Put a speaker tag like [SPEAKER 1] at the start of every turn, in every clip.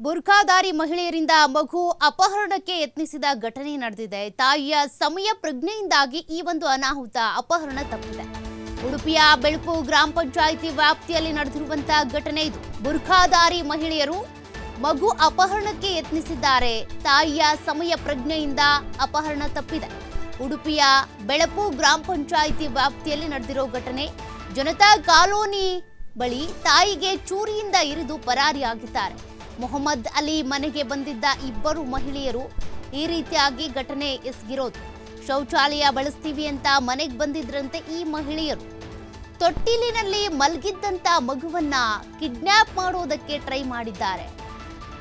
[SPEAKER 1] ಬುರ್ಖಾಧಾರಿ ಮಹಿಳೆಯರಿಂದ ಮಗು ಅಪಹರಣಕ್ಕೆ ಯತ್ನಿಸಿದ ಘಟನೆ ನಡೆದಿದೆ. ತಾಯಿಯ ಸಮಯ ಪ್ರಜ್ಞೆಯಿಂದಾಗಿ ಈ ಒಂದು ಅನಾಹುತ, ಅಪಹರಣ ತಪ್ಪಿದೆ. ಉಡುಪಿಯ ಬೆಳಪು ಗ್ರಾಮ ಪಂಚಾಯಿತಿ ವ್ಯಾಪ್ತಿಯಲ್ಲಿ ನಡೆದಿರುವಂತಹ ಘಟನೆ ಇದು. ಬುರ್ಖಾದಾರಿ ಮಹಿಳೆಯರು ಮಗು ಅಪಹರಣಕ್ಕೆ ಯತ್ನಿಸಿದ್ದಾರೆ. ತಾಯಿಯ ಸಮಯ ಪ್ರಜ್ಞೆಯಿಂದ ಅಪಹರಣ ತಪ್ಪಿದೆ. ಉಡುಪಿಯ ಬೆಳಪು ಗ್ರಾಮ ಪಂಚಾಯಿತಿ ವ್ಯಾಪ್ತಿಯಲ್ಲಿ ನಡೆದಿರೋ ಘಟನೆ. ಜನತಾ ಕಾಲೋನಿ ಬಳಿ ತಾಯಿಗೆ ಚೂರಿಯಿಂದ ಇರಿದು ಪರಾರಿಯಾಗಿದ್ದಾರೆ. ಮೊಹಮ್ಮದ್ ಅಲಿ ಮನೆಗೆ ಬಂದಿದ್ದ ಇಬ್ಬರು ಮಹಿಳೆಯರು ಈ ರೀತಿಯಾಗಿ ಘಟನೆ ಎಸಗಿರೋದು. ಶೌಚಾಲಯ ಬಳಸ್ತೀವಿ ಅಂತ ಮನೆಗೆ ಬಂದಿದ್ರಂತೆ ಈ ಮಹಿಳೆಯರು. ತೊಟ್ಟಿಲಿನಲ್ಲಿ ಮಲಗಿದ್ದಂತ ಮಗುವನ್ನ ಕಿಡ್ನ್ಯಾಪ್ ಮಾಡೋದಕ್ಕೆ ಟ್ರೈ ಮಾಡಿದ್ದಾರೆ.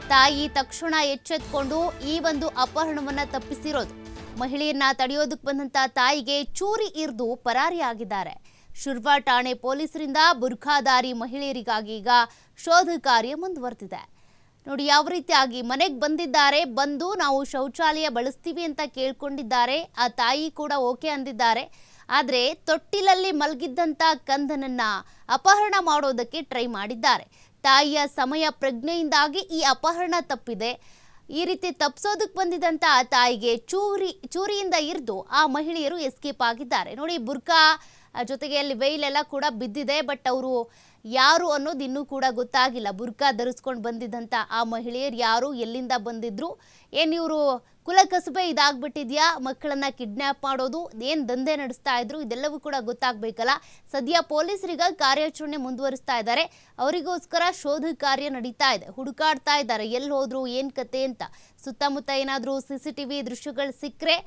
[SPEAKER 1] ತಾಯಿ ತಕ್ಷಣ ಎಚ್ಚೆತ್ಕೊಂಡು ಈ ಒಂದು ಅಪಹರಣವನ್ನ ತಪ್ಪಿಸಿರೋದು. ಮಹಿಳೆಯನ್ನ ತಡೆಯೋದಕ್ಕೆ ಬಂದಂತ ತಾಯಿಗೆ ಚೂರಿ ಇರಿದು ಪರಾರಿಯಾಗಿದ್ದಾರೆ ಶಿರ್ವಾ ಠಾಣೆ ಪೊಲೀಸರಿಂದ ಬುರ್ಖಾದಾರಿ ಮಹಿಳೆಯರಿಗಾಗಿ ಈಗ ಶೋಧ ಕಾರ್ಯ ಮುಂದುವರೆದಿದೆ. ನೋಡಿ, ಯಾವ ರೀತಿಯಾಗಿ ಮನೆಗೆ ಬಂದಿದ್ದಾರೆ, ಬಂದು ನಾವು ಶೌಚಾಲಯ ಬಳಸ್ತೀವಿ ಅಂತ ಕೇಳ್ಕೊಂಡಿದ್ದಾರೆ, ಆ ತಾಯಿ ಕೂಡ ಓಕೆ ಅಂದಿದ್ದಾರೆ. ಆದರೆ ತೊಟ್ಟಿಲಲ್ಲಿ ಮಲಗಿದ್ದಂತ ಕಂದನನ್ನ ಅಪಹರಣ ಮಾಡೋದಕ್ಕೆ ಟ್ರೈ ಮಾಡಿದ್ದಾರೆ. ತಾಯಿಯ ಸಮಯ ಪ್ರಜ್ಞೆಯಿಂದಾಗಿ ಈ ಅಪಹರಣ ತಪ್ಪಿದೆ. ಈ ರೀತಿ ತಪ್ಪಿಸೋದಕ್ಕೆ ಬಂದಿದ್ದಂಥ ಆ ತಾಯಿಗೆ ಚೂರಿ, ಚೂರಿಯಿಂದ ಇರಿದು ಆ ಮಹಿಳೆಯರು ಎಸ್ಕೇಪ್ ಆಗಿದ್ದಾರೆ. ನೋಡಿ, ಬುರ್ಕಾ ಜೊತೆಗೆ ಅಲ್ಲಿ ವೆಯ್ಲೆಲ್ಲ ಕೂಡ ಬಿದ್ದಿದೆ ಬಟ್ ಅವರು ಯಾರು ಅನ್ನೋದು ಇನ್ನೂ ಕೂಡ ಗೊತ್ತಾಗಿಲ್ಲ. ಬುರ್ಕಾ ಧರಿಸ್ಕೊಂಡು ಬಂದಿದ್ದಂಥ ಆ ಮಹಿಳೆಯರು ಯಾರು, ಎಲ್ಲಿಂದ ಬಂದಿದ್ರು, ಏನು ಇವರು ಕುಲ ಇದಾಗ್ಬಿಟ್ಟಿದ್ಯಾ, ಮಕ್ಕಳನ್ನ ಕಿಡ್ನ್ಯಾಪ್ ಮಾಡೋದು, ಏನು ದಂಧೆ ನಡೆಸ್ತಾ ಇದ್ರು, ಇದೆಲ್ಲವೂ ಕೂಡ ಗೊತ್ತಾಗಬೇಕಲ್ಲ. ಸದ್ಯ ಪೊಲೀಸರಿಗ ಕಾರ್ಯಾಚರಣೆ ಮುಂದುವರಿಸ್ತಾ ಇದ್ದಾರೆ ಅವರಿಗೋಸ್ಕರ ಶೋಧ ಕಾರ್ಯ ನಡೀತಾ ಇದೆ. ಹುಡುಕಾಡ್ತಾ ಇದ್ದಾರೆ ಎಲ್ಲಿ ಹೋದ್ರು, ಏನು ಕತೆ ಅಂತ. ಸುತ್ತಮುತ್ತ ಏನಾದರೂ ಸಿ ಸಿ ಟಿ ವಿ ದೃಶ್ಯಗಳು ಸಿಕ್ಕರೆ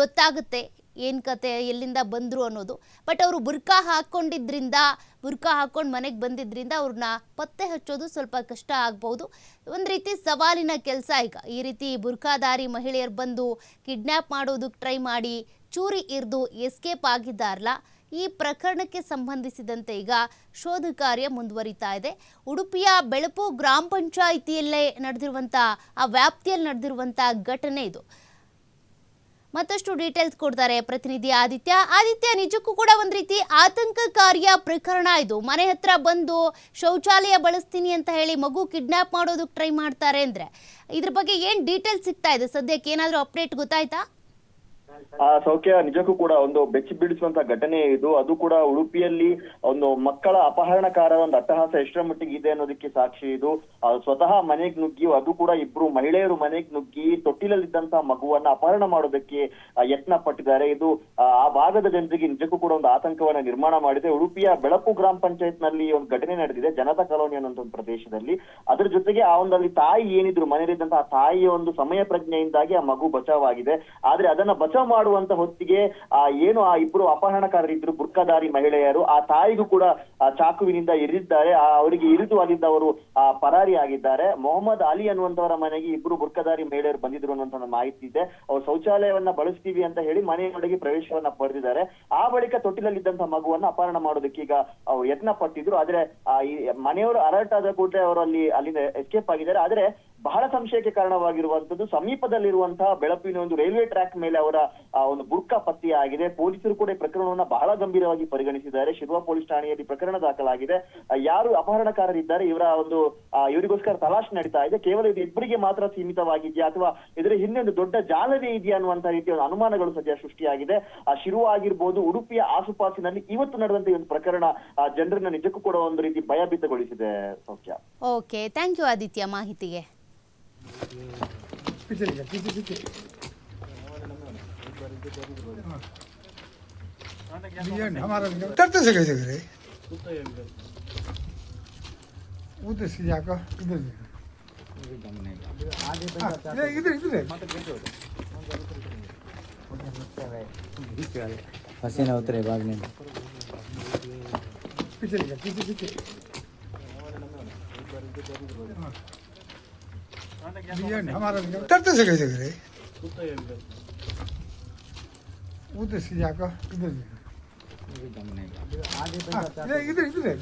[SPEAKER 1] ಗೊತ್ತಾಗುತ್ತೆ. ಏನು ಕತೆ, ಎಲ್ಲಿಂದ ಬಂದರು ಅನ್ನೋದು. ಬಟ್ ಅವರು ಬುರ್ಕಾ ಹಾಕ್ಕೊಂಡಿದ್ದರಿಂದ ಬುರ್ಕಾ ಹಾಕ್ಕೊಂಡು ಮನೆಗೆ ಬಂದಿದ್ದರಿಂದ ಅವ್ರನ್ನ ಪತ್ತೆ ಹಚ್ಚೋದು ಸ್ವಲ್ಪ ಕಷ್ಟ ಆಗ್ಬೋದು. ಒಂದು ರೀತಿ ಸವಾಲಿನ ಕೆಲಸ ಈಗ. ಈ ರೀತಿ ಬುರ್ಕಾಧಾರಿ ಮಹಿಳೆಯರು ಬಂದು ಕಿಡ್ನ್ಯಾಪ್ ಮಾಡೋದಕ್ಕೆ ಟ್ರೈ ಮಾಡಿ, ಚೂರಿ ಇರಿದು ಎಸ್ಕೇಪ್ ಆಗಿದ್ದಾರಲ್ಲ ಈ ಪ್ರಕರಣಕ್ಕೆ ಸಂಬಂಧಿಸಿದಂತೆ ಈಗ ಶೋಧ ಕಾರ್ಯ ಮುಂದುವರಿತಾ ಇದೆ. ಉಡುಪಿಯ ಬೆಳಪು ಗ್ರಾಮ ಪಂಚಾಯಿತಿಯಲ್ಲೇ ನಡೆದಿರುವಂಥ ಆ ವ್ಯಾಪ್ತಿಯಲ್ಲಿ ನಡೆದಿರುವಂಥ ಘಟನೆ ಇದು. ಮತ್ತಷ್ಟು ಡೀಟೇಲ್ಸ್ ಕೊಡ್ತಾರೆ ಪ್ರತಿನಿಧಿ ಆದಿತ್ಯ. ಆದಿತ್ಯ, ನಿಜಕ್ಕೂ ಕೂಡ ಒಂದ್ ರೀತಿ ಆತಂಕಕಾರಿಯ ಪ್ರಕರಣ ಇದು. ಮನೆ ಹತ್ರ ಬಂದು ಶೌಚಾಲಯ ಬಳಸ್ತೀನಿ ಅಂತ ಹೇಳಿ ಮಗು ಕಿಡ್ನಾಪ್ ಮಾಡೋದಕ್ಕೆ ಟ್ರೈ ಮಾಡ್ತಾರೆ ಅಂದ್ರೆ ಇದ್ರ ಬಗ್ಗೆ ಏನ್ ಡೀಟೇಲ್ಸ್ ಸಿಗ್ತಾ ಇದೆ? ಸದ್ಯಕ್ಕೆ ಏನಾದರೂ ಅಪ್ಡೇಟ್ ಗೊತ್ತಾಯ್ತಾ?
[SPEAKER 2] ಆ ಸೌಖ್ಯ ನಿಜಕ್ಕೂ ಕೂಡ ಒಂದು ಬೆಚ್ಚಿ ಬೀಳಿಸುವಂತ ಘಟನೆ ಇದು. ಅದು ಕೂಡ ಉಡುಪಿಯಲ್ಲಿ ಒಂದು ಮಕ್ಕಳ ಅಪಹರಣಕಾರ ಒಂದು ಅಟ್ಟಹಾಸ ಎಷ್ಟರ ಮಟ್ಟಿಗೆ ಇದೆ ಅನ್ನೋದಕ್ಕೆ ಸಾಕ್ಷಿ ಇದು. ಸ್ವತಃ ಮನೆಗ್ ನುಗ್ಗಿ ಅದು ಕೂಡ ಇಬ್ರು ಮಹಿಳೆಯರು ಮನೆಗ್ ನುಗ್ಗಿ ತೊಟ್ಟಿಲಲ್ಲಿದ್ದಂತಹ ಮಗುವನ್ನ ಅಪಹರಣ ಮಾಡೋದಕ್ಕೆ ಯತ್ನ ಪಟ್ಟಿದ್ದಾರೆ. ಇದು ಆ, ಭಾಗದ ಜನರಿಗೆ ನಿಜಕ್ಕೂ ಕೂಡ ಒಂದು ಆತಂಕವನ್ನ ನಿರ್ಮಾಣ ಮಾಡಿದೆ. ಉಡುಪಿಯ ಬೆಳಕು ಗ್ರಾಮ ಪಂಚಾಯತ್ನಲ್ಲಿ ಒಂದು ಘಟನೆ ನಡೆದಿದೆ ಜನತಾ ಕಾಲೋನಿ ಅನ್ನೋ ಒಂದು ಪ್ರದೇಶದಲ್ಲಿ. ಅದ್ರ ಜೊತೆಗೆ ಆ ಒಂದಲ್ಲಿ ತಾಯಿ ಏನಿದ್ರು ಮನೆಯಲ್ಲಿದ್ದಂತಹ ತಾಯಿಯ ಒಂದು ಸಮಯ ಪ್ರಜ್ಞೆಯಿಂದಾಗಿ ಆ ಮಗು ಬಚಾವಾಗಿದೆ. ಆದ್ರೆ ಅದನ್ನ ಬಚಾವ್ ಮಾಡುವಂತ ಹೊತ್ತಿಗೆ, ಆ, ಏನು ಆ ಇಬ್ರು ಅಪಹರಣಕಾರರಿದ್ರು ಬುರ್ಕಾದಾರಿ ಮಹಿಳೆಯರು, ಆ ತಾಯಿಗೂ ಕೂಡ ಚಾಕುವಿನಿಂದ ಇರಿದ್ದಾರೆ ಆ, ಅವರಿಗೆ ಇರಿದು ಅಲ್ಲಿಂದ ಅವರು, ಆ, ಪರಾರಿ ಆಗಿದ್ದಾರೆ. ಮೊಹಮ್ಮದ್ ಅಲಿ ಅನ್ನುವಂತವರ ಮನೆಗೆ ಇಬ್ರು ಬುರ್ಕಾದಾರಿ ಮಹಿಳೆಯರು ಬಂದಿದ್ರು ಅನ್ನುವಂತ ಒಂದು ಮಾಹಿತಿ ಇದೆ. ಅವ್ರು ಶೌಚಾಲಯವನ್ನ ಬಳಸ್ತೀವಿ ಅಂತ ಹೇಳಿ ಮನೆಯೊಳಗೆ ಪ್ರವೇಶವನ್ನ ಪಡೆದಿದ್ದಾರೆ. ಆ ಬಳಿಕ ತೊಟ್ಟಿಲಲ್ಲಿದ್ದಂತಹ ಮಗುವನ್ನ ಅಪಹರಣ ಮಾಡೋದಕ್ಕೆ ಈಗ ಅವ್ರು ಯತ್ನ ಪಟ್ಟಿದ್ರು ಆದ್ರೆ, ಆ ಮನೆಯವರು ಅಲರ್ಟ್ ಆದ ಕೂಡಲೇ ಅವರು ಅಲ್ಲಿ, ಅಲ್ಲಿಂದ ಎಸ್ಕೇಪ್ ಆಗಿದ್ದಾರೆ. ಆದ್ರೆ ಬಹಳ ಸಂಶಯಕ್ಕೆ ಕಾರಣವಾಗಿರುವಂತದ್ದು ಸಮೀಪದಲ್ಲಿರುವಂತಹ ಬೆಳಪಿನ ಒಂದು ರೈಲ್ವೆ ಟ್ರ್ಯಾಕ್ ಮೇಲೆ ಅವರ ಒಂದು ಬುರ್ಕಾ ಪತ್ತೆಯಾಗಿದೆ. ಪೊಲೀಸರು ಕೂಡ ಪ್ರಕರಣವನ್ನ ಬಹಳ ಗಂಭೀರವಾಗಿ ಪರಿಗಣಿಸಿದ್ದಾರೆ. ಶಿರ್ವಾ ಪೊಲೀಸ್ ಠಾಣೆಯಲ್ಲಿ ಪ್ರಕರಣ ದಾಖಲಾಗಿದೆ. ಯಾರು ಅಪಹರಣಕಾರರಿದ್ದಾರೆ, ಇವರ ಒಂದು ಇವರಿಗೋಸ್ಕರ ತಲಾಶ್ ನಡೀತಾ ಇದೆ. ಕೇವಲ ಇದು ಇಬ್ಬರಿಗೆ ಮಾತ್ರ ಸೀಮಿತವಾಗಿದೆಯಾ ಅಥವಾ ಇದರ ಹಿಂದೆ ಒಂದು ದೊಡ್ಡ ಜಾಲವೇ ಇದೆಯಾ ಅನ್ನುವಂತ ರೀತಿಯ ಒಂದು ಅನುಮಾನಗಳು ಸದ್ಯ ಸೃಷ್ಟಿಯಾಗಿದೆ. ಆ, ಶಿರುವ ಆಗಿರ್ಬೋದು, ಉಡುಪಿಯ ಆಸುಪಾಸಿನಲ್ಲಿ ಇವತ್ತು ನಡೆದಂತ ಒಂದು ಪ್ರಕರಣ ಜನರನ್ನ ನಿಜಕ್ಕೂ ಕೂಡ ಒಂದು ರೀತಿ ಭಯಭೀತಗೊಳಿಸಿದೆ ಸೌಖ್ಯ.
[SPEAKER 1] ಓಕೆ ಥ್ಯಾಂಕ್ ಯು ಆದಿತ್ಯ ಮಾಹಿತಿಗೆ.
[SPEAKER 3] पीछे लिखा पीछे पीछे हमारा डरते से कैसे करे उधर से जाकर इधर हाँ, इधर इधर
[SPEAKER 4] पसीना उतरे भागने में
[SPEAKER 3] पीछे लिखा पीछे पीछे बियॉन्ड हमारा डरते से कैसे करे उधर से जाकर इधर से हाँ, इधर इधर है।